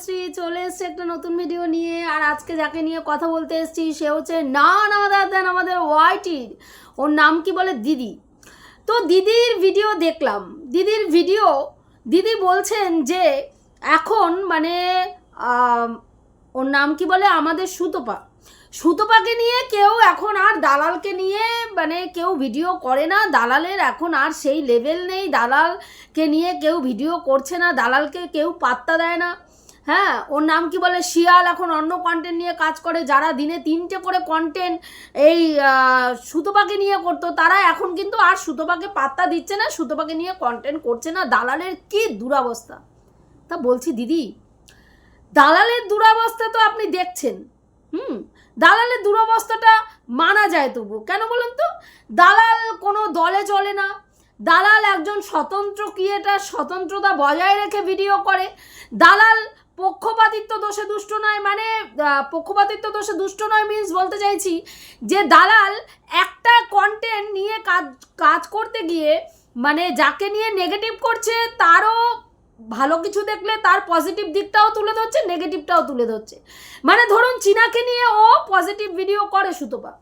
তনুশ্রী চলে এসছে একটা নতুন ভিডিও নিয়ে। আর আজকে যাকে নিয়ে কথা বলতে এসছি, সে হচ্ছে না না দেন আমাদের ওয়াইটির ওর নাম কি বলে? দিদি। তো দিদির ভিডিও দেখলাম। দিদির ভিডিও দিদি বলছেন যে এখন মানে ওর নাম কি বলে? আমাদের সুতপা। সুতপাকে নিয়ে কেউ এখন আর দালালকে নিয়ে মানে কেউ ভিডিও করে না। দালালের এখন আর সেই লেভেল নেই। দালালকে নিয়ে কেউ ভিডিও করছে না। দালালকে কেউ পাত্তা দেয় না। হ্যাঁ ওর নাম কি বলে? শিয়াল এখন অন্য কন্টেন্ট নিয়ে কাজ করে, যারা দিনে তিনটে করে কন্টেন্ট এই সুতপাকে নিয়ে করতো তারা এখন কিন্তু আর সুতপাকে পাত্তা দিচ্ছে না, সুতপাকে নিয়ে কন্টেন্ট করছে না। দালালের কি দুরাবস্থা? তা বলছি, দিদি, দালালের দুরাবস্থা তো আপনি দেখছেন, হুম? দালালের দুরবস্থাটা মানা যায় তবু। কেন বলুন তো? দালাল কোনো দলে চলে না। দালাল একজন স্বতন্ত্র ক্রিয়েটার স্বতন্ত্রতা বজায় রেখে ভিডিও করে। দালাল পক্ষপাতিত্ব দোষে দুষ্ট নয় মানে পক্ষপাতিত্ব দোষে দুষ্ট নয় মিন্স বলতে চাইছি যে দালাল একটা কন্টেন্ট নিয়ে কাজ কাজ করতে গিয়ে মানে যাকে নিয়ে নেগেটিভ করছে তারও ভালো কিছু দেখলে তার পজিটিভ দিকটাও তুলে ধরছে নেগেটিভটাও তুলে ধরছে। মানে ধরুন চীনাকে নিয়ে ও পজিটিভ ভিডিও করে সুতপা।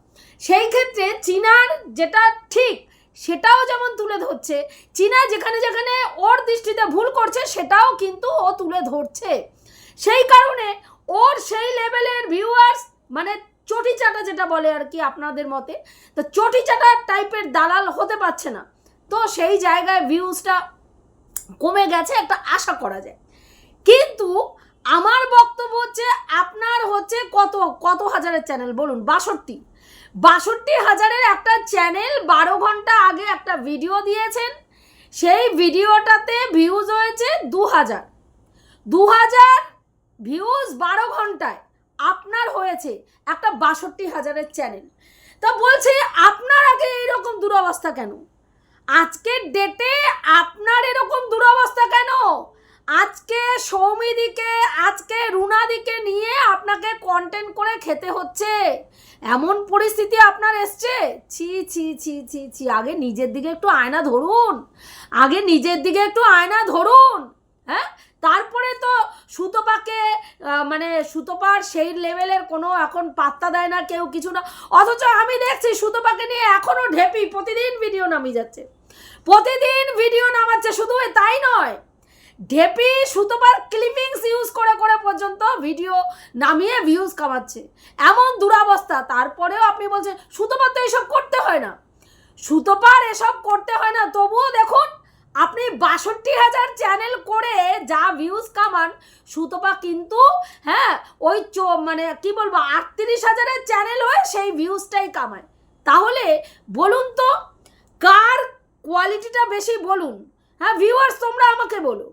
সেই ক্ষেত্রে চীনার যেটা ঠিক সেটাও যেমন তুলে ধরছে, চীনা যেখানে যেখানে ওর দৃষ্টিতে ভুল করছে সেটাও কিন্তু ও তুলে ধরছে। সেই কারণে ওর সেই লেভেলের ভিউয়ার্স মানে চটি চাটা যেটা বলে আর কি আপনাদের মতে, তো চটি চাটা টাইপের দালাল হতে পারছে না। তো সেই জায়গায় ভিউজটা কমে গেছে, একটা আশা করা যায়। কিন্তু আমার বক্তব্য হচ্ছে, আপনার হচ্ছে কত কত হাজারের চ্যানেল বলুন, বাষট্টি। বাষট্টি হাজারের একটা চ্যানেল বারো ঘণ্টা আগে একটা ভিডিও দিয়েছেন। সেই ভিডিওটাতে ভিউজ হয়েছে দু হাজার। দু হাজার ভিউজ বারো ঘন্টায়। আপনার হয়েছে একটা বাষট্টি হাজারের চ্যানেল তা বলছে, আপনার আগে এইরকম দুরবস্থা কেন? আজকের ডেটে আপনার এরকম দুরবস্থা কেন? আজকে সৌমিদিকে, আজকে রুনাদিকে নিয়ে আপনাকে কন্টেন্ট করে খেতে হচ্ছে। এমন পরিস্থিতি আপনার এসছে? ছি ছি ছি ছি ছি, আগে নিজের দিকে একটু আয়না ধরুন। আগে নিজের দিকে একটু আয়না ধরুন। হ্যাঁ? তারপরে তো সুতপাকে মানে সুতপার সেই লেভেলের কোনো এখন পাত্তা দেয় না, কেউ কিছু না। অথচ আমি দেখছি সুতপাকে নিয়ে এখনও ঢেপি, প্রতিদিন ভিডিও নামিয়ে যাচ্ছে। প্রতিদিন ভিডিও নামাচ্ছে, শুধু তাই নয়। ঢেপি সুতোবার ক্লিপিংস ইউজ করে করে পর্যন্ত ভিডিও নামিয়ে ভিউজ কামাচ্ছে। এমন দুরাবস্থা, তারপরেও আপনি বলছেন, সুতোপার তো এসব করতে হয় না। সুতোপার এসব করতে হয় না, তবুও দেখুন আপনি বাষট্টি হাজার চ্যানেল করে যা ভিউজ কামান, সুতপা কিন্তু হ্যাঁ ওই চো মানে কি বলব, আটত্রিশ হাজারের চ্যানেল হয়ে সেই ভিউজটাই কামায়। তাহলে বলুন তো, কার কোয়ালিটিটা বেশি বলুন? হ্যাঁ ভিউয়ার্স তোমরা আমাকে বলো।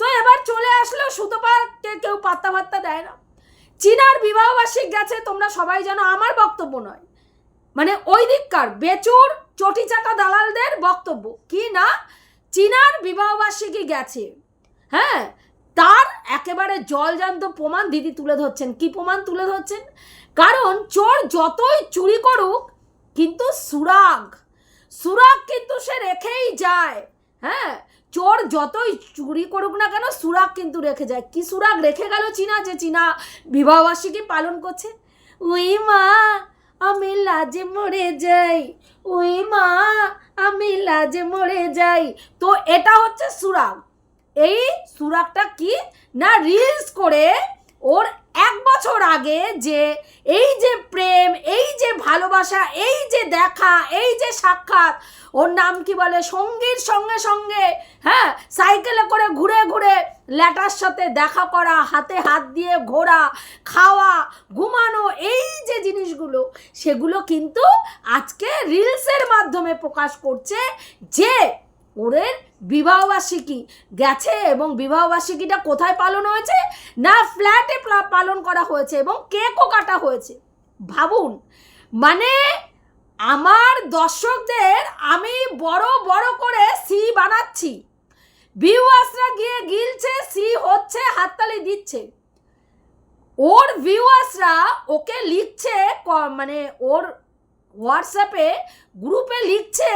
তো এবার চলে আসলো সুতপাকে কেউ পাত্তা ভাত্তা দেয় না। চীনার বিবাহবার্ষিক গেছে, তোমরা সবাই জানো, আমার বক্তব্য নয়। মানে ওই দিককার, বেচুর চটিচাটা দালালদের বক্তব্য। কি না? চীনার বিবাহবার্ষিকী গেছে। হ্যাঁ তার একেবারে জলজান্ত প্রমাণ দিদি তুলে ধরছেন। কি প্রমাণ তুলে ধরছেন? কারণ চোর যতই চুরি করুক, কিন্তু সুরাগ সুরাগ কিন্তু সে রেখেই যায়। হ্যাঁ চোর যতই চুরি করুক না কেন, সুরাগ কিন্তু রেখে যায়। কি সুরাগ রেখে গেল চীনা যে চীনা বিবাহবার্ষিকী পালন করছে? ওই মা আমি লাজে মরে যাই। ওই মা, আমি লাজে মরে যাই। তো এটা হচ্ছে সুরাগ। এই সুরাগটা কি? না রিলস করে ওর এক বছর আগে যে এই যে প্রেম, এই যে ভালোবাসা, এই যে দেখা, এই যে সাক্ষাৎ, ওর নাম কি বলে? সঙ্গীর সঙ্গে সঙ্গে হ্যাঁ সাইকেলে করে ঘুরে ঘুরে ল্যাটার সাথে দেখা করা, হাতে হাত দিয়ে ঘোরা, খাওয়া, ঘুমানো, এই যে জিনিসগুলো, সেগুলো কিন্তু আজকে রিলসের মাধ্যমে প্রকাশ করছে যে ওদের বিবাহবার্ষিকী গেছে এবং বিবাহবার্ষিকীটা কোথায় পালন হয়েছে? না ফ্ল্যাটে পালন করা হয়েছে এবং কেকও কাটা হয়েছে। ভাবুন মানে আমার দর্শকদের আমি বড় বড় করে সি বানাচ্ছি। ভিউয়ার্সরা গিয়ে গিলছে, সি হচ্ছে, হাততালি দিচ্ছে। ওর ভিউয়ার্সরা ওকে লিখছে মানে ওর হোয়াটসঅ্যাপে গ্রুপে লিখছে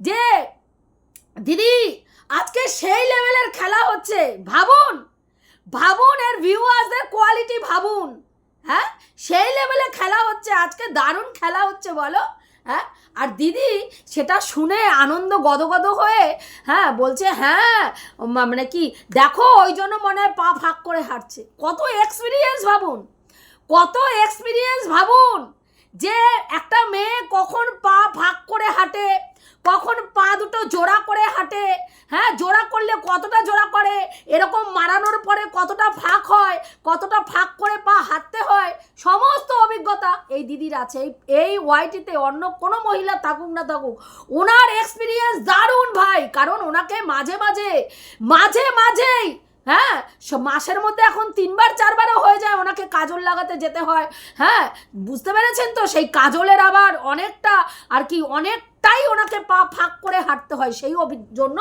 যে দিদি, আজকে সেই লেভেলের খেলা হচ্ছে। ভাবুন ভাবুন এর ভিউয়ার্সদের কোয়ালিটি ভাবুন। হ্যাঁ? সেই লেভেলে খেলা হচ্ছে, আজকে দারুণ খেলা হচ্ছে বলো। হ্যাঁ? আর দিদি, সেটা শুনে আনন্দ গদগদ হয়ে হ্যাঁ বলছে হ্যাঁ মানে কি, দেখো, ওই জন্য মনে হয় পা ফাঁক করে হাঁটছে কত এক্সপিরিয়েন্স ভাবুন, কত এক্সপিরিয়েন্স ভাবুন যে একটা মেয়ে কখন পা ফাঁক করে হাঁটে। কখন পা দুটো জোড়া করে হাঁটে হ্যাঁ? জোড়া করলে কতটা জোড়া করে? এরকম মারানোর পরে কতটা ফাঁক হয়, কতটা ফাঁক করে পা হাঁটতে হয়? সমস্ত অভিজ্ঞতা এই দিদির আছে। এই এই ওয়াইটিতে অন্য কোনো মহিলা থাকুক না থাকুক, ওনার এক্সপিরিয়েন্স দারুণ ভাই। কারণ ওনাকে মাঝে মাঝে মাঝে মাঝেই হ্যাঁ? মাসের মধ্যে এখন তিনবার, চারবারও হয়ে যায় ওনাকে কাজল লাগাতে যেতে হয় হ্যাঁ? বুঝতে পেরেছেন তো? সেই কাজলের আবার অনেকটা আর কি অনেকটাই ওনাকে পা ফাঁক করে হাঁটতে হয় সেই জন্য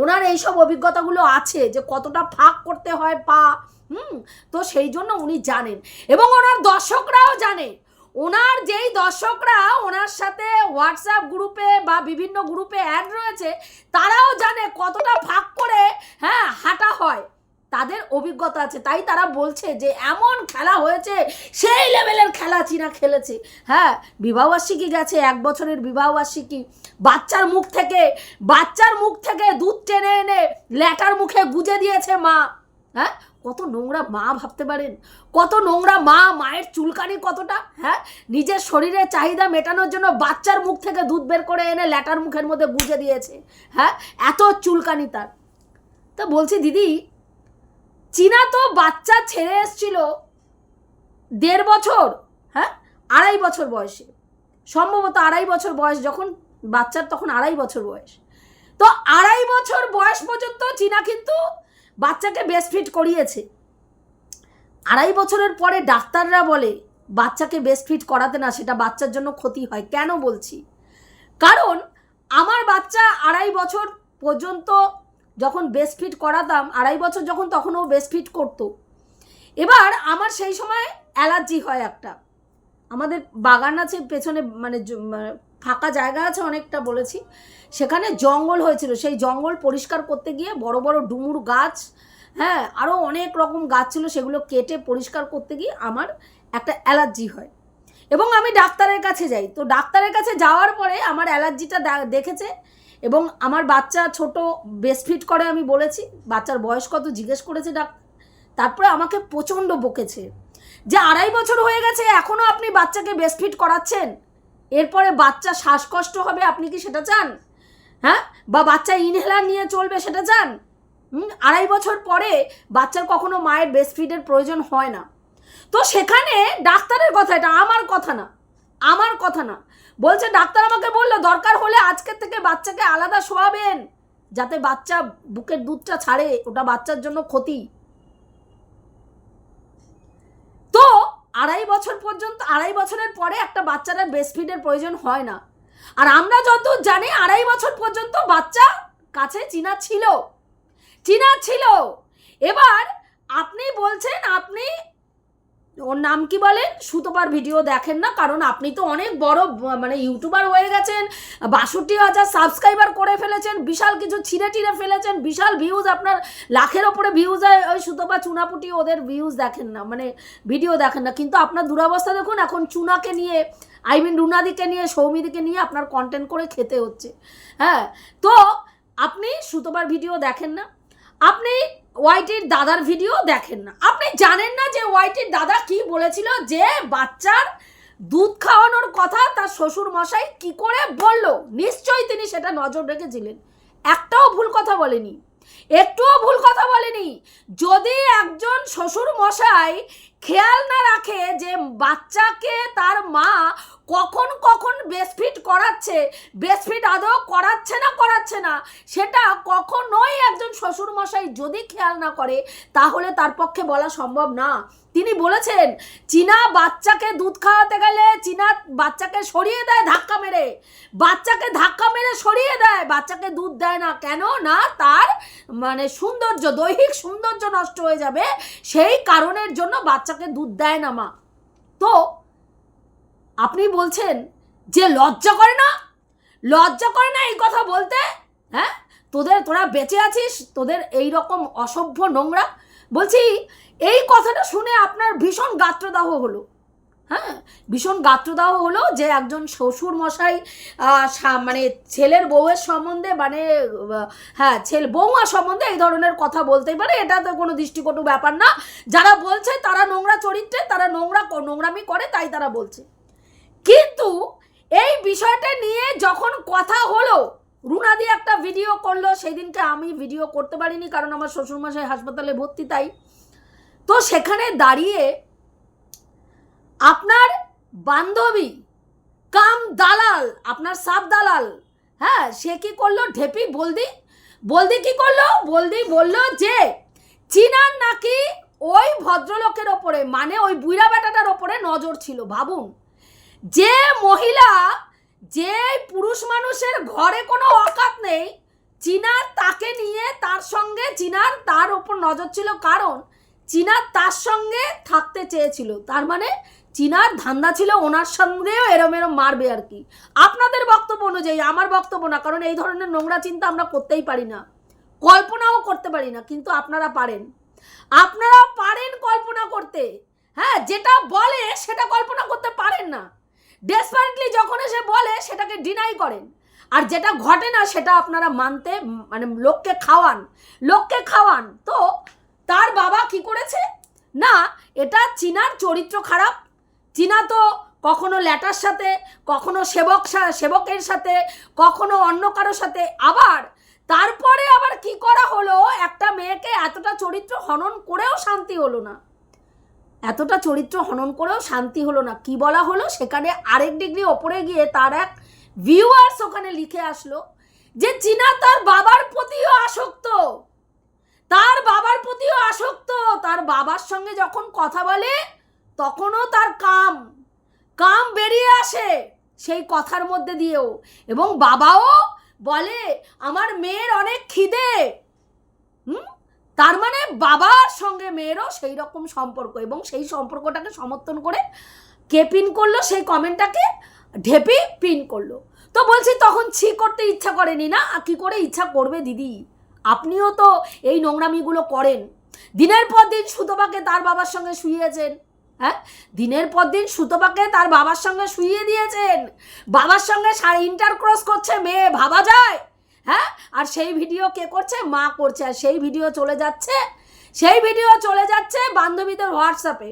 ওনার এইসব অভিজ্ঞতাগুলো আছে যে কতটা ফাঁক করতে হয় পা, হুম? তো সেই জন্য উনি জানেন। এবং ওনার দর্শকরাও জানে ওনার যেই দর্শকরা ওনার সাথে হোয়াটসঅ্যাপ গ্রুপে বা বিভিন্ন গ্রুপে অ্যাড রয়েছে, তারাও জানে কতটা ফাঁক করে হ্যাঁ হাঁটা হয়। তাদের অভিজ্ঞতা আছে, তাই তারা বলছে যে এমন খেলা হয়েছে, সেই লেভেলের খেলা চীনা খেলেছে। হ্যাঁ বিবাহবার্ষিকী গেছে, এক বছরের বিবাহবার্ষিকী বাচ্চার মুখ থেকে, বাচ্চার মুখ থেকে দুধ টেনে এনে ল্যাটার মুখে গুজে দিয়েছে মা। হ্যাঁ কত নোংরা মা ভাবতে পারেন? কত নোংরা মা, মায়ের চুলকানি কতটা? হ্যাঁ নিজের শরীরের চাহিদা মেটানোর জন্য বাচ্চার মুখ থেকে দুধ বের করে এনে ল্যাটার মুখের মধ্যে গুজে দিয়েছে। হ্যাঁ এত চুলকানি তার। তা বলছি দিদি চীনা তো বাচ্চা ছেড়ে এসছিল দেড় বছর হ্যাঁ? আড়াই বছর বয়সে। সম্ভবত আড়াই বছর বয়স যখন, বাচ্চার তখন আড়াই বছর বয়স। তো আড়াই বছর বয়স পর্যন্ত চীনা কিন্তু বাচ্চাকে বেস্ট ফিট করিয়েছে। আড়াই বছরের পরে ডাক্তাররা বলে, বাচ্চাকে বেস্ট ফিট করাতে না, সেটা বাচ্চার জন্য ক্ষতি হয়। কেন বলছি? কারণ আমার বাচ্চা আড়াই বছর পর্যন্ত যখন বেস্ট ফিট করাতাম, আড়াই বছর যখন তখন ও বেস্ট ফিট করতো। এবার আমার সেই সময় অ্যালার্জি হয় একটা। আমাদের বাগান আছে, পেছনে মানে ফাঁকা জায়গা আছে অনেকটা বলেছি। সেখানে জঙ্গল হয়েছিল। সেই জঙ্গল পরিষ্কার করতে গিয়ে বড় বড় ডুমুর গাছ হ্যাঁ আরও অনেক রকম গাছ ছিল সেগুলো কেটে পরিষ্কার করতে গিয়ে আমার একটা অ্যালার্জি হয়। এবং আমি ডাক্তারের কাছে যাই। তো ডাক্তারের কাছে যাওয়ার পরে আমার অ্যালার্জিটা দেখেছে। এবং আমার বাচ্চা ছোট বেস্টফিট করে আমি বলেছি, বাচ্চার বয়স কত জিজ্ঞেস করেছে ডাক্তার তারপরে আমাকে প্রচণ্ড বকেছে। যে আড়াই বছর হয়ে গেছে এখনও আপনি বাচ্চাকে বেস্টফিট করাচ্ছেন? এরপরে বাচ্চা শ্বাসকষ্ট হবে, আপনি কি সেটা চান? হ্যাঁ? বা বাচ্চা ইনহেলার নিয়ে চলবে, সেটা চান? আড়াই বছর পরে বাচ্চার কখনো মায়ের বেস্টফিটের প্রয়োজন হয় না। তো সেখানে ডাক্তারের কথা, এটা আমার কথা না, আমার কথা না। বলছে, ডাক্তার আমাকে বলল, দরকার হলে আজকের থেকে বাচ্চাকে আলাদা শোয়াবেন, যাতে বাচ্চা বুকের দুধটা ছাড়ে, ওটা বাচ্চার জন্য ক্ষতি। তো আড়াই বছর পর্যন্ত, আড়াই বছরের পরে একটা বাচ্চার আর ব্রেস্টফিডের প্রয়োজন হয় না। আর আমরা যত জানি, আড়াই বছর পর্যন্ত বাচ্চা কাছে চীনা ছিল। চীনা ছিল। এবার আপনি বলছেন, আপনি ওর নাম কি বলেন সুতোপার ভিডিও দেখেন না, কারণ আপনি তো অনেক বড় মানে ইউটিউবার হয়ে গেছেন, বাষট্টি হাজার সাবস্ক্রাইবার করে ফেলেছেন, বিশাল কিছু ছিঁড়ে টিড়ে ফেলেছেন, বিশাল ভিউজ আপনার লাখের ওপরে ভিউজ হয়, ওই সুতোপা, চুনাপুটি ওদের ভিউজ দেখেন না মানে ভিডিও দেখেন না। কিন্তু আপনার দুরাবস্থা দেখুন, এখন চুনাকে নিয়ে আই মিন রুনাদিকে নিয়ে, সৌমিদিকে নিয়ে আপনার কন্টেন্ট করে খেতে হচ্ছে। হ্যাঁ তো আপনি সুতোপার ভিডিও দেখেন না আপনি ওয়াইটির দাদার ভিডিও দেখেন না। আপনি জানেন না যে ওয়াইটির দাদা কি বলেছিল যে বাচ্চার দুধ খাওয়ানোর কথা তার শ্বশুর মশাই কি করে বলল? নিশ্চয়ই তিনি সেটা নজর রেখেছিলেন। একটাও ভুল কথা বলেনি। একটুও ভুল কথা বলেনি। যদি একজন শ্বশুর মশাই খেয়াল না রাখে যে বাচ্চাকে তার মা কখন কখন বেসফিট করাচ্ছে? বেসফিট আদৌ করাচ্ছে না করাচ্ছে না? সেটা কখনোই একজন শ্বশুর মশাই যদি খেয়াল না করে, তাহলে তার পক্ষে বলা সম্ভব না। তিনি বলেছেন, চীনা বাচ্চাকে দুধ খাওয়াতে গেলে চীনা বাচ্চাকে সরিয়ে দেয় ধাক্কা মেরে। বাচ্চাকে ধাক্কা মেরে সরিয়ে দেয়। বাচ্চাকে দুধ দেয় না কেন? না, তার মানে সৌন্দর্য, দৈহিক সৌন্দর্য নষ্ট হয়ে যাবে। সেই কারণের জন্য বাচ্চাকে দুধ দেয় না মা। তো আপনি বলছেন যে লজ্জা করে না? লজ্জা করে না এই কথা বলতে? হ্যাঁ? তোদের, তোরা বেঁচে আছিস, তোদের এই রকম অসভ্য নোংরা? বলছি, এই কথাটা শুনে আপনার ভীষণ গাত্রদাহ হলো। হ্যাঁ? ভীষণ গাত্রদাহ হলো যে একজন শ্বশুর মশাই মানে ছেলের বউয়ের সম্বন্ধে মানে হ্যাঁ ছেলে বৌমা সম্বন্ধে এই ধরনের কথা বলতেই পারে। এটা তো কোনো দৃষ্টিকটু ব্যাপার না। যারা বলছে তারা নোংরা চরিত্রে, তারা নোংরা, নোংরামি করে, তাই তারা বলছে। কিন্তু এই বিষয়টা নিয়ে যখন কথা হলো রুনাদি একটা ভিডিও করল। সেদিনকে আমি ভিডিও করতে পারিনি, কারণ আমার শ্বশুরমশাই হাসপাতালে ভর্তি তাই। তো সেখানে দাঁড়িয়ে আপনার বান্ধবী কাম দালাল, আপনার সাব দালাল হ্যাঁ সে কি করল? ঢেপি বলদি বলদি কি করল? বলদি বলল যে, চীনার নাকি ওই ভদ্রলোকের ওপরে মানে ওই বুইরা বেটাটার ওপরে নজর ছিল, ভাবুন। যে মহিলা যে পুরুষ মানুষের ঘরে কোনো অকাত নেই, চীনার তাকে নিয়ে তার সঙ্গে, চীনার তার ওপর নজর ছিল কারণ, চীনার তার সঙ্গে থাকতে চেয়েছিল। তার মানে চীনার ধান্দা ছিল ওনার সঙ্গেও এরম এরম মারবে আর কি। আপনাদের বক্তব্য অনুযায়ী, আমার বক্তব্য না, কারণ এই ধরনের নোংরা চিন্তা আমরা করতেই পারি না। কল্পনাও করতে পারি না, কিন্তু আপনারা পারেন। আপনারা পারেন কল্পনা করতে। হ্যাঁ যেটা বলে সেটা কল্পনা করতে পারেন না। ডেসপারেটলি যখন এসে বলে, সেটাকে ডিনাই করেন। আর যেটা ঘটে না, সেটা আপনারা মানতে মানে লোককে খাওয়ান। লোককে খাওয়ান। তো তার বাবা কি করেছে? না, এটা চীনার চরিত্র খারাপ। চীনা তো কখনো ল্যাটার সাথে, কখনো সেবক সেবকের সাথে, কখনো অন্য কারোর সাথে। আবার তারপরে আবার কি করা হলো? একটা মেয়েকে এতটা চরিত্র হনন করেও শান্তি হলো না। এতটা চরিত্র হনন করেও শান্তি হলো না। কি বলা হলো? সেখানে আরেক ডিগ্রি ওপরে গিয়ে তার এক ভিউয়ার্স ওখানে লিখে আসলো যে, চীনা তার বাবার প্রতিও আসক্ত। তার বাবার প্রতিও আসক্ত। তার বাবার সঙ্গে যখন কথা বলে, তখনও তার কাম। কাম বেরিয়ে আসে সেই কথার মধ্যে দিয়েও। এবং বাবাও বলে, আমার মেয়ের অনেক খিদে। হুম? তার মানে বাবার সঙ্গে মেয়েরও সেই রকম সম্পর্ক এবং সেই সম্পর্কটাকে সমর্থন করে কে পিন করল, সেই কমেন্টটাকে ঢেপে পিন করল। তো বলছি, তখন ছি করতে ইচ্ছা করেনি না? কি করে ইচ্ছা করবে দিদি? আপনিও তো এই নোংরামিগুলো করেন। দিনের পর দিন সুতপাকে তার বাবার সঙ্গে শুয়েছেন হ্যাঁ? দিনের পর দিন সুতপাকে তার বাবার সঙ্গে শুইয়ে দিয়েছেন। বাবার সঙ্গে ইন্টার ক্রস করছে মেয়ে, ভাবা যায়? হ্যাঁ? আর সেই ভিডিও কে করছে? মা করছে। আর সেই ভিডিও চলে যাচ্ছে, সেই ভিডিও চলে যাচ্ছে বান্ধবীদের হোয়াটসঅ্যাপে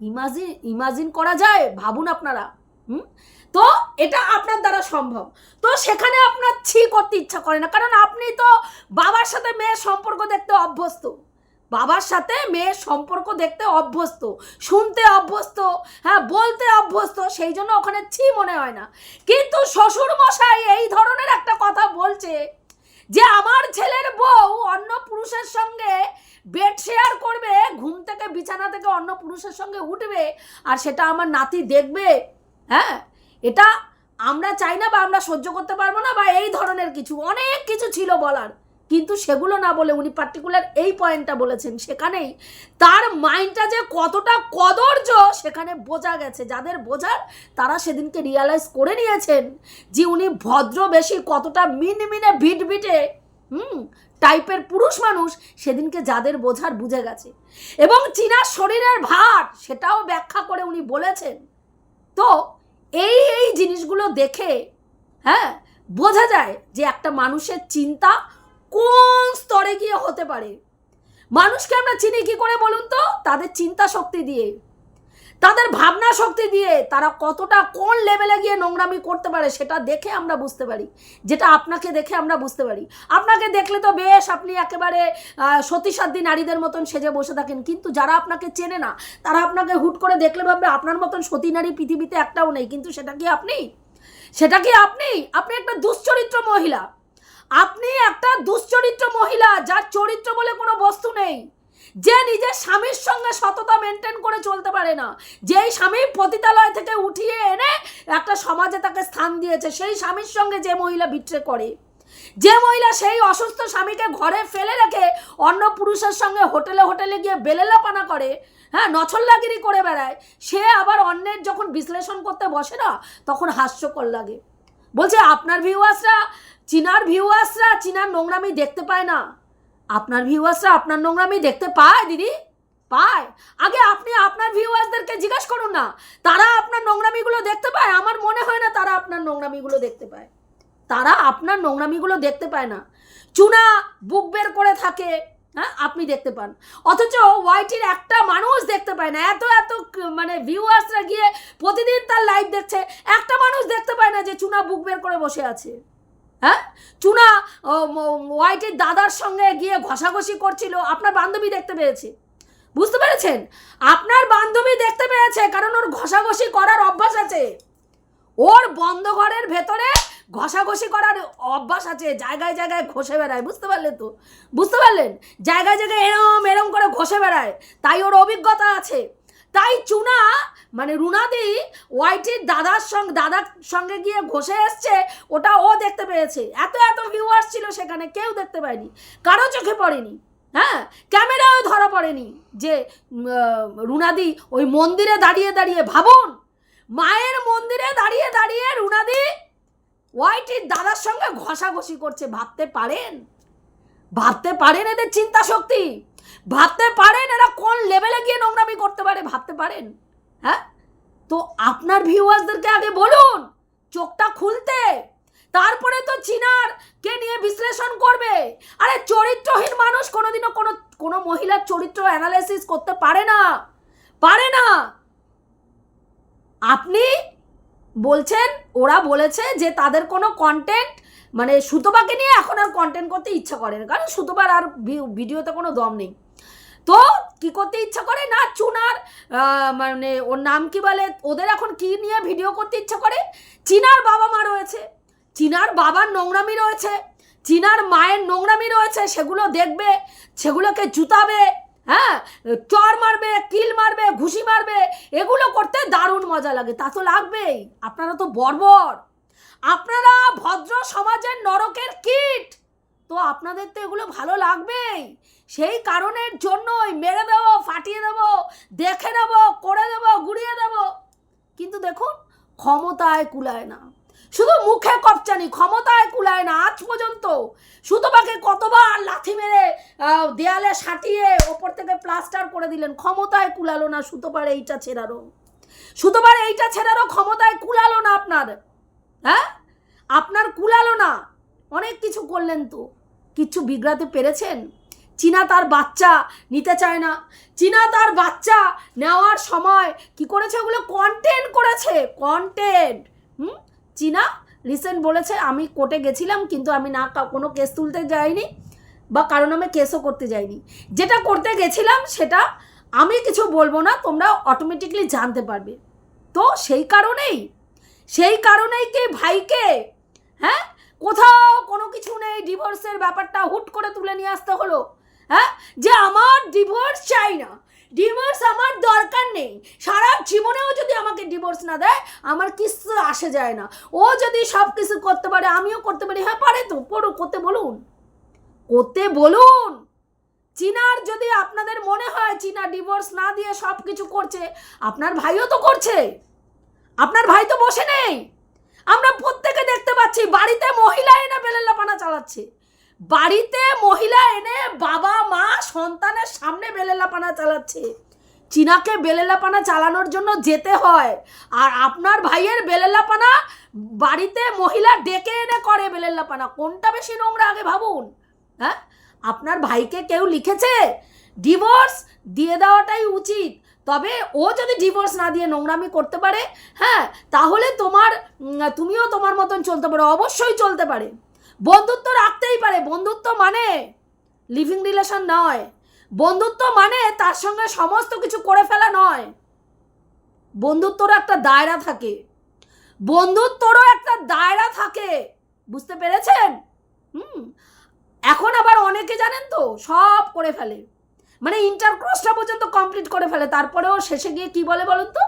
ইমাজিন ইমাজিন করা যায়, ভাবুন আপনারা। হুম? তো এটা আপনার দ্বারা সম্ভব। তো সেখানে আপনার ছি করতে ইচ্ছা করে না। কারণ আপনি তো বাবার সাথে মেয়ের সম্পর্ক দেখতে অভ্যস্ত। বাবার সাথে মেয়ের সম্পর্ক দেখতে অভ্যস্ত, শুনতে অভ্যস্ত হ্যাঁ বলতে অভ্যস্ত, সেই জন্য ওখানে ছি মনে হয় না। কিন্তু শ্বশুর মশাই এই ধরনের একটা কথা বলছে যে আমার ছেলের বউ অন্য পুরুষের সঙ্গে বেড শেয়ার করবে, ঘুম থেকে, বিছানা থেকে অন্য পুরুষের সঙ্গে উঠবে, আর সেটা আমার নাতি দেখবে হ্যাঁ? এটা আমরা চাই না বা আমরা সহ্য করতে পারব না বা এই ধরনের কিছু, অনেক কিছু ছিল বলার। কিন্তু সেগুলো না বলে উনি পার্টিকুলার এই পয়েন্টটা বলেছেন। সেখানেই তার মাইন্ডটা যে কতটা কদর্য, সেখানে বোঝা গেছে। যাদের বোঝার, তারা সেদিনকে রিয়ালাইজ করে নিয়েছেন যে উনি ভদ্র বেশি, কতটা মিনমিনে ভিট ভিটে হুম টাইপের পুরুষ মানুষ, সেদিনকে যাদের বোঝার বুঝে গেছে। এবং চীনার শরীরের ভার, সেটাও ব্যাখ্যা করে উনি বলেছেন। তো এই এই জিনিসগুলো দেখে হ্যাঁ বোঝা যায় যে একটা মানুষের চিন্তা কোন স্তরে গিয়ে হতে পারে? মানুষকে আমরা চিনি কি করে বলুন তো? তাদের চিন্তা শক্তি দিয়ে। তাদের ভাবনা শক্তি দিয়ে তারা কতটা কোন লেভেলে গিয়ে নোংরামি করতে পারে সেটা দেখে আমরা বুঝতে পারি। যেটা আপনাকে দেখে আমরা বুঝতে পারি। আপনাকে দেখলে তো বেশ আপনি একেবারে সতীসাধ্যী নারীদের মতন সেজে বসে থাকেন। কিন্তু যারা আপনাকে চেনে না, তারা আপনাকে হুট করে দেখলে ভাববে, আপনার মতন সতী নারী পৃথিবীতে একটাও নেই। কিন্তু সেটা কি আপনি? সেটা কি আপনি? আপনি একটা দুশ্চরিত্র মহিলা। আপনি একটা দুশ্চরিত্র মহিলা যার চরিত্র বলে কোনো বস্তু নেই। যে নিজের স্বামীর সঙ্গে সততা মেনটেন করে চলতে পারে না। যেই স্বামী পতিতালয় থেকে উঠিয়ে এনে একটা সমাজে তাকে স্থান দিয়েছে, সেই স্বামীর সঙ্গে যে মহিলা বিট্রে করে। যে মহিলা সেই অসুস্থ স্বামীকে ঘরে ফেলে রেখে অন্য পুরুষের সঙ্গে হোটেলে হোটেলে গিয়ে বেলেলাপানা করে হ্যাঁ নছল্লাগিরি করে বেড়ায়, সে আবার অন্যের যখন বিশ্লেষণ করতে বসে না, তখন হাস্যকর লাগে। বলছে, আপনার ভিউয়ার্সরা চীনার ভিউয়ার্সরা চীনার নোংরামি দেখতে পায় না। আপনার ভিউয়ার্সরা আপনার নোংরামি দেখতে পায়, দিদি? পায়? আগে আপনি আপনার ভিউয়ার্সদেরকে জিজ্ঞেস করুন না। তারা আপনার নোংরামিগুলো দেখতে পায়। আমার মনে হয় না তারা আপনার নোংরামিগুলো দেখতে পায়। তারা আপনার নোংরামিগুলো দেখতে পায় না। চুনা বুক বের করে থাকে। হ্যাঁ আপনি দেখতে পান। অথচ ওয়াইটির একটা মানুষ দেখতে পায় না। এত এত মানে ভিউয়ার্সরা গিয়ে প্রতিদিন তার লাইভ দেখছে। একটা মানুষ দেখতে পায় না যে চুনা বুক বের করে বসে আছে। হ্যাঁ? চুনা ওয়াইটির দাদার সঙ্গে গিয়ে ঘষাঘষি করছিল। আপনার বান্ধবী দেখতে পেয়েছে। বুঝতে পেরেছেন? আপনার বান্ধবী দেখতে পেয়েছে, কারণ ওর ঘষাঘষি করার অভ্যাস আছে। ওর বন্ধ ঘরের ভেতরে ঘষাঘষি করার অভ্যাস আছে, জায়গায় জায়গায় ঘষে বেড়ায়, বুঝতে পারলেন তো? বুঝতে পারলেন? জায়গায় জায়গায় এরম এরম করে ঘষে বেড়ায়, তাই ওর অভিজ্ঞতা আছে। তাই চুনা মানে রুনাদি, ওয়াইটির দাদার সঙ্গে দাদার সঙ্গে গিয়ে ঘষে এসছে, ওটা ও দেখতে পেয়েছে। এত এত ভিউয়ার্স ছিল সেখানে, কেউ দেখতে পায়নি। কারও চোখে পড়েনি হ্যাঁ? ক্যামেরাও ধরা পড়েনি যে রুনাদি ওই মন্দিরে দাঁড়িয়ে দাঁড়িয়ে, ভাবুন, মায়ের মন্দিরে দাঁড়িয়ে দাঁড়িয়ে রুনাদি ওয়াইটির দাদার সঙ্গে ঘষাঘষি করছে, ভাবতে পারেন? ভাবতে পারেন এদের চিন্তা শক্তি? ভাবতে পারেন এরা কোন লেভেলে গিয়ে নোংরামি করতে পারে, ভাবতে পারেন? হ্যাঁ? তো আপনার ভিউয়ার্সদেরকে আগে বলুন, চোখটা খুলতে। তারপরে তো চিনার কে নিয়ে বিশ্লেষণ করবে? আরে চরিত্রহীন মানুষ কোনোদিনও কোনো কোনো মহিলার চরিত্র অ্যানালাইসিস করতে পারে না। পারে না। আপনি বলছেন, ওরা বলেছে যে তাদের কোনো কন্টেন্ট মানে সুতোবাকে নিয়ে এখন আর কন্টেন্ট করতে ইচ্ছা করে না। কারণ সুতোবার আর ভিডিওতে কোনো দম নেই। তো কি করতে ইচ্ছা করে? না, চুনার মানে ওর নাম কি বলে? ওদের এখন কি নিয়ে ভিডিও করতে ইচ্ছা করে? চিনার বাবা মা রয়েছে। চিনার বাবার নোংরামি রয়েছে। চিনার মায়ের নোংরামি রয়েছে। সেগুলো দেখবে, সেগুলোকে জুতাবে। হ্যাঁ? চর মারবে, কিল মারবে, ঘুষি মারবে, এগুলো করতে দারুণ মজা লাগে, তা তো লাগবেই। আপনারা তো বর্বর। আপনারা ভদ্র সমাজের নরকের কীট। তো আপনাদের তো এগুলো ভালো লাগবেই। সেই কারণের জন্যই মেরে দেবো, ফাটিয়ে দেবো, দেখে নেব, করে দেবো, গুড়িয়ে দেবো। কিন্তু দেখুন, ক্ষমতায় কুলায় না। শুধু মুখে কপচানি, ক্ষমতায় কুলায় না আজ পর্যন্ত। সুতোপাকে কতবার লাথি মেরে দেয়ালে সাটিয়ে ওপর থেকে প্লাস্টার করে দিলেন, ক্ষমতায় কুলালো না সুতোপার এইটা ছেড়ারও সুতোপার এইটা ছেড়ারও ক্ষমতায় কুলালো না আপনার। হ্যাঁ? আপনার কুলালো না। অনেক কিছু করলেন তো। কিচ্ছু বিগড়াতে পেরেছেন? চীনা তার বাচ্চা নিতে চায় না। চীনা তার বাচ্চা নেওয়ার সময় কি করেছে? ওগুলো কন্টেন্ট করেছে। Content hmm? চীনা রিসেন্ট বলেছে, আমি কোর্টে গেছিলাম, কিন্তু আমি না কোনো কেস তুলতে যাইনি বা কারণ আমি কেসও করতে যাইনি। যেটা করতে গেছিলাম, সেটা আমি কিছু বলব না, তোমরা অটোমেটিকলি জানতে পারবে। তো সেই কারণেই সেই কারণেই কি ভাইকে হ্যাঁ কোথাও কোনো কিছু নেই ডিভোর্সের ব্যাপারটা হুট করে তুলে নিয়ে আসতে হলো হ্যাঁ যে আমার ডিভোর্স চাই না। ডিভোর্স আমার দরকার নেই। সারা জীবনেও যদি আমাকে ডিভোর্স না দেয়, আমার কিছু আসে যায় না। ও যদি সব কিছু করতে পারে, আমিও করতে পারি। হ্যাঁ পারে তো পড়ো করতে বলুন। করতে বলুন। চীনার যদি আপনাদের মনে হয়, চীনা ডিভোর্স না দিয়ে সব কিছু করছে, আপনার ভাইও তো করছে। আপনার ভাই তো বসে নেই। আমরা প্রত্যেকে দেখতে পাচ্ছি, বাড়িতে মহিলা এনে বেলেল্লাপানা চালাচ্ছে। বাড়িতে মহিলা এনে বাবা, মা, সন্তানের সামনে বেলেল্লাপানা চালাচ্ছে। চীনাকে বেলেল্লাপানা চালানোর জন্য যেতে হয়। আর আপনার ভাইয়ের বেলেল্লাপানা বাড়িতে মহিলা ডেকে এনে করে বেলেল্লাপানা কোনটা বেশি নোংরা আগে ভাবুন? হ্যাঁ? আপনার ভাইকে কেউ লিখেছে? ডিভোর্স দিয়ে দেওয়াটাই উচিত। তবে ও যদি ডিভোর্স না দিয়ে নোংরামি করতে পারে হ্যাঁ তাহলে তোমার তুমিও তোমার মতন চলতে পারো। অবশ্যই চলতে পারে। বন্ধুত্ব রাখতেই পারে। বন্ধুত্ব মানে লিভিং রিলেশন নয়। বন্ধুত্ব মানে তার সঙ্গে সমস্ত কিছু করে ফেলা নয়। বন্ধুত্বরও একটা দায়রা থাকে। বন্ধুত্বরও একটা দায়রা থাকে। বুঝতে পেরেছেন? হুম। এখন আবার অনেকে জানেন তো, সব করে ফেলে। মানে ইন্টারক্রসটা পর্যন্ত কমপ্লিট করে ফেলে। তারপরেও শেষে গিয়ে কি বলে বলুন তো?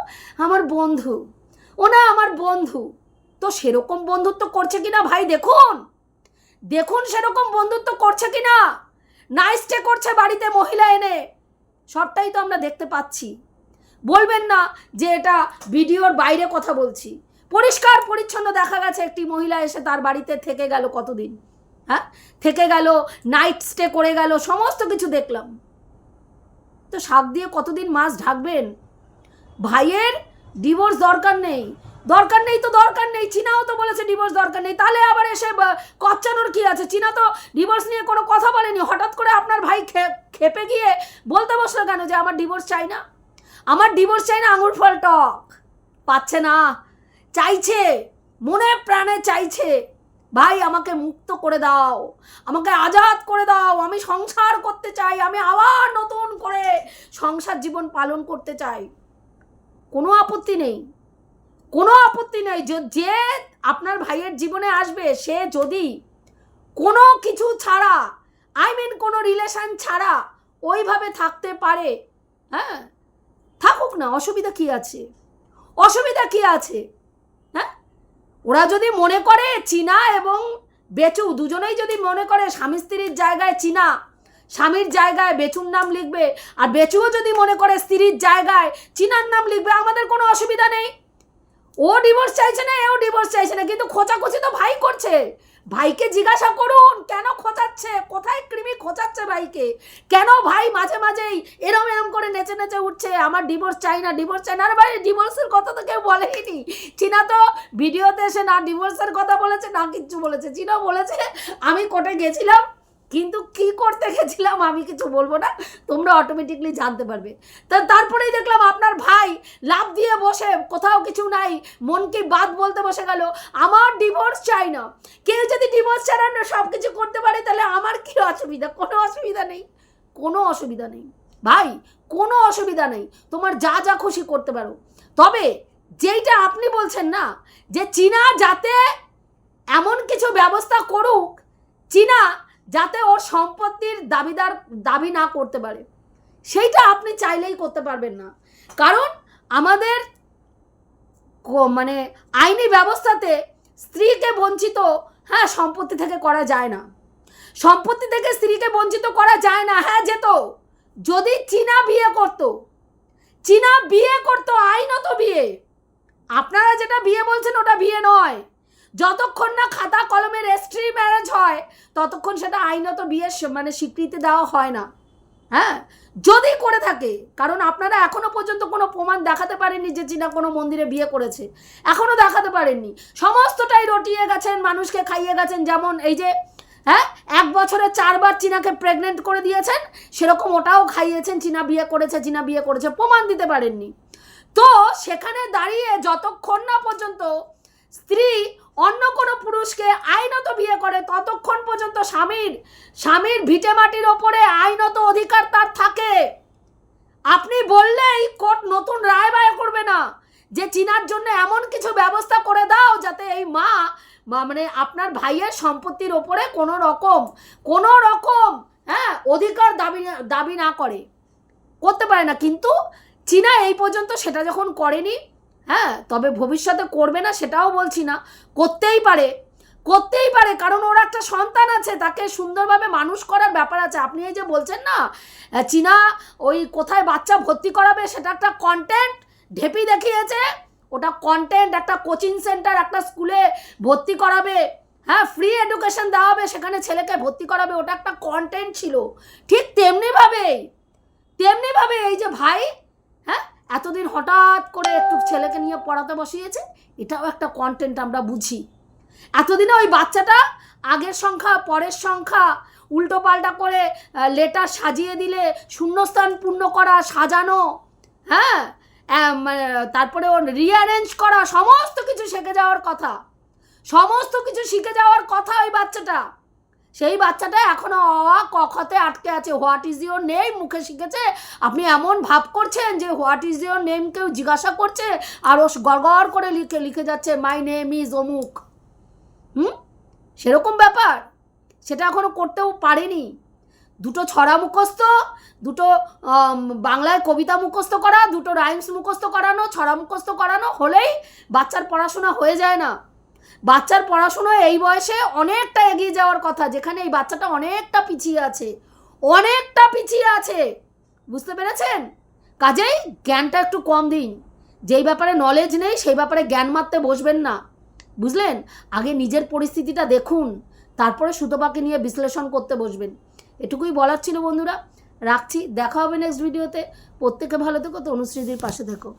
আমার বন্ধু। ও না, আমার বন্ধু। তো সেরকম বন্ধুত্ব করছে কিনা ভাই, দেখুন। দেখুন সেরকম বন্ধুত্ব করছে কিনা। নাইস স্টে করছে বাড়িতে মহিলা এনে। সবটাই তো আমরা দেখতে পাচ্ছি। বলবেন না যে এটা ভিডিওর বাইরে কথা বলছি। পরিষ্কার পরিচ্ছন্ন দেখা গেছে একটি মহিলা এসে তার বাড়িতে থেকে গেল কতদিন? হ্যাঁ? থেকে গেল নাইট স্টে করে গেল, সমস্ত কিছু দেখলাম। তো শাক দিয়ে কতদিন মাছ ঢাকবেন? ভাইয়ের ডিভোর্স দরকার নেই। দরকার নেই তো, দরকার নেই। চীনাও তো বলেছে ডিভোর্স দরকার নেই। তাহলে আবার এসে কচ্চানোর কি আছে? চীনা তো ডিভোর্স নিয়ে কোনো কথা বলেনি। হঠাৎ করে আপনার ভাই খেপে গিয়ে বলতে বসল কেন যে আমার ডিভোর্স চাই না? আমার ডিভোর্স চাই না, আঙুর ফল টক। পাচ্ছে না। চাইছে, মনে প্রাণে চাইছে। ভাই, আমাকে মুক্ত করে দাও। আমাকে আজাদ করে দাও। আমি সংসার করতে চাই। আমি আবার নতুন করে সংসার জীবন পালন করতে চাই। কোনো আপত্তি নেই। কোনো আপত্তি নেই। যে আপনার ভাইয়ের জীবনে আসবে, সে যদি কোনো কিছু ছাড়া আই মিন কোনো রিলেশান ছাড়া ওইভাবে থাকতে পারে হ্যাঁ? থাকুক না, অসুবিধা কি আছে? অসুবিধা কি আছে? হ্যাঁ? ওরা যদি মনে করে চীনা এবং বেচু, দুজনেই যদি মনে করে স্বামী স্ত্রীর জায়গায় চীনা, স্বামীর জায়গায় বেচুর নাম লিখবে, আর বেচুও যদি মনে করে স্ত্রীর জায়গায় চীনার নাম লিখবে, আমাদের কোনো অসুবিধা নেই। ও ডিভোর্স চাইছে না, এও ডিভোর্স চাইছে না, কিন্তু খোঁচাখুচি তো ভাই করছে। ভাইকে জিজ্ঞাসা করুন, কেন খোঁচাচ্ছে? কোথায় কৃমি খোঁচাচ্ছে ভাইকে? কেন ভাই মাঝে মাঝেই এরম এরম করে নেচে নেচে উঠছে? আমার ডিভোর্স চাই না ডিভোর্স চাই না। ভাই ডিভোর্সের কথা তো কেউ বলেনি। চীনা তো ভিডিওতে এসে না ডিভোর্সের কথা বলেছে, না কিচ্ছু বলেছে। চীনা বলেছে, আমি কোর্টে গেছিলাম কিন্তু কি করতে গেছিলাম আমি কিছু বলব না, তোমরা অটোমেটিকলি জানতে পারবে। তা তারপরেই দেখলাম আপনার ভাই লাভ দিয়ে বসে, কোথাও কিছু নাই মনকে বাদ বলতে বসে গেল, আমার ডিভোর্স চাই না। কেউ যদি ডিভোর্স ছাড়ানো সব কিছু করতে পারে, তাহলে আমার কি অসুবিধা? কোনো অসুবিধা নেই, কোনো অসুবিধা নেই। ভাই, কোনো অসুবিধা নেই, তোমার যা যা খুশি করতে পারো। তবে যেইটা আপনি বলছেন না, যে চীনা যাতে এমন কিছু ব্যবস্থা করুক, চীনা যাতে ওর সম্পত্তির দাবিদার, দাবি না করতে পারে। সেইটা আপনি চাইলেই করতে পারবেন না। কারণ আমাদের মানে আইনি ব্যবস্থাতে স্ত্রীকে বঞ্চিত হ্যাঁ সম্পত্তি থেকে করা যায় না। সম্পত্তি থেকে স্ত্রীকে বঞ্চিত করা যায় না হ্যাঁ যেত। যদি চীনা বিয়ে করত, চীনা বিয়ে করতো, আইনত বিয়ে। আপনারা যেটা বিয়ে বলছেন, ওটা বিয়ে নয়। যতক্ষণ না খাতা কলমে রেজিস্ট্রি ম্যারেজ হয়, ততক্ষণ সেটা আইনত বিয়ের মানে স্বীকৃতি দেওয়া হয় না। হ্যাঁ? যদি করে থাকে, কারণ আপনারা এখনও পর্যন্ত কোনো প্রমাণ দেখাতে পারেননি যে চীনা কোনো মন্দিরে বিয়ে করেছে। এখনও দেখাতে পারেননি। সমস্তটাই রটিয়ে গেছেন, মানুষকে খাইয়ে গেছেন, যেমন এই যে হ্যাঁ? এক বছরে চারবার চীনাকে প্রেগনেন্ট করে দিয়েছেন, সেরকম ওটাও খাইয়েছেন, চীনা বিয়ে করেছে, চীনা বিয়ে করেছে, প্রমাণ দিতে পারেননি। তো সেখানে দাঁড়িয়ে যতক্ষণ না পর্যন্ত স্ত্রী অন্য কোনো পুরুষকে আইনত বিয়ে করে ততক্ষণ পর্যন্ত স্বামীর স্বামীর ভিটে মাটির ওপরে আইনত অধিকার তার থাকে। আপনি বললেই কোর্ট নতুন রায় বায় করবে না। যে চিনার জন্য এমন কিছু ব্যবস্থা করে দাও যাতে এই মা মানে আপনার ভাইয়ের সম্পত্তির ওপরে কোনো রকম কোনো রকম হ্যাঁ অধিকার দাবি দাবি না করে। করতে পারে না। কিন্তু চীনা এই পর্যন্ত সেটা যখন করেনি হ্যাঁ তবে ভবিষ্যতে করবে না সেটাও বলছি না। করতেই পারে করতেই পারে, কারণ ওর একটা সন্তান আছে, তাকে সুন্দরভাবে মানুষ করার ব্যাপার আছে। আপনি এই যে বলছেন না চীনা ওই কোথায় বাচ্চা ভর্তি করাবে সেটা একটা কন্টেন্ট ঢেপি দেখিয়েছে, ওটা কন্টেন্ট একটা কোচিং সেন্টার একটা স্কুলে ভর্তি করাবে। হ্যাঁ ফ্রি এডুকেশন দেওয়া হবে, সেখানে ছেলেকে ভর্তি করাবে, ওটা একটা কন্টেন্ট ছিল। ঠিক তেমনিভাবেই তেমনিভাবে এই যে ভাই হ্যাঁ এতদিন হঠাৎ করে একটু ছেলেকে নিয়ে পড়াতে বসিয়েছে, এটাও একটা কন্টেন্ট আমরা বুঝি। এতদিনে ওই বাচ্চাটা আগের সংখ্যা, পরের সংখ্যা উল্টো পাল্টা করে লেটার সাজিয়ে দিলে, শূন্যস্থান পূর্ণ করা, সাজানো হ্যাঁ? মানে তারপরে ওর রিঅ্যারেঞ্জ করা, সমস্ত কিছু শিখে যাওয়ার কথা। সমস্ত কিছু শিখে যাওয়ার কথা ওই বাচ্চাটা। সেই বাচ্চাটা এখনও অ ক খতে আটকে আছে। হোয়াট ইজ ইওর নেম মুখে শিখেছে? আপনি এমন ভাব করছেন যে হোয়াট ইজ ইওর নেম কেউ জিজ্ঞাসা করছে আর ও গড়গড় করে লিখে লিখে যাচ্ছে মাই নেম ইজ অমুক। হুম? সেরকম ব্যাপার। সেটা এখনও করতেও পারেনি। দুটো ছড়া মুখস্থ, দুটো বাংলায় কবিতা মুখস্থ করা, দুটো রাইমস মুখস্থ করানো, ছড়া মুখস্থ করানো হলেই বাচ্চার পড়াশোনা হয়ে যায় না। বাচ্চার পড়াশুনো এই বয়সে অনেকটা এগিয়ে যাওয়ার কথা, যেখানে এই বাচ্চাটা অনেকটা পিছিয়ে আছে। অনেকটা পিছিয়ে আছে। বুঝতে পেরেছেন? কাজেই জ্ঞানটা একটু কম দিন। যেই ব্যাপারে নলেজ নেই, সেই ব্যাপারে জ্ঞান মারতে বসবেন না। বুঝলেন? আগে নিজের পরিস্থিতিটা দেখুন, তারপরে সুতোপাকে নিয়ে বিশ্লেষণ করতে বসবেন। এটুকুই বলার ছিল বন্ধুরা। রাখছি, দেখা হবে নেক্সট ভিডিওতে প্রত্যেকে ভালো থেকো তো অনুশ্রীদির পাশে থেকো।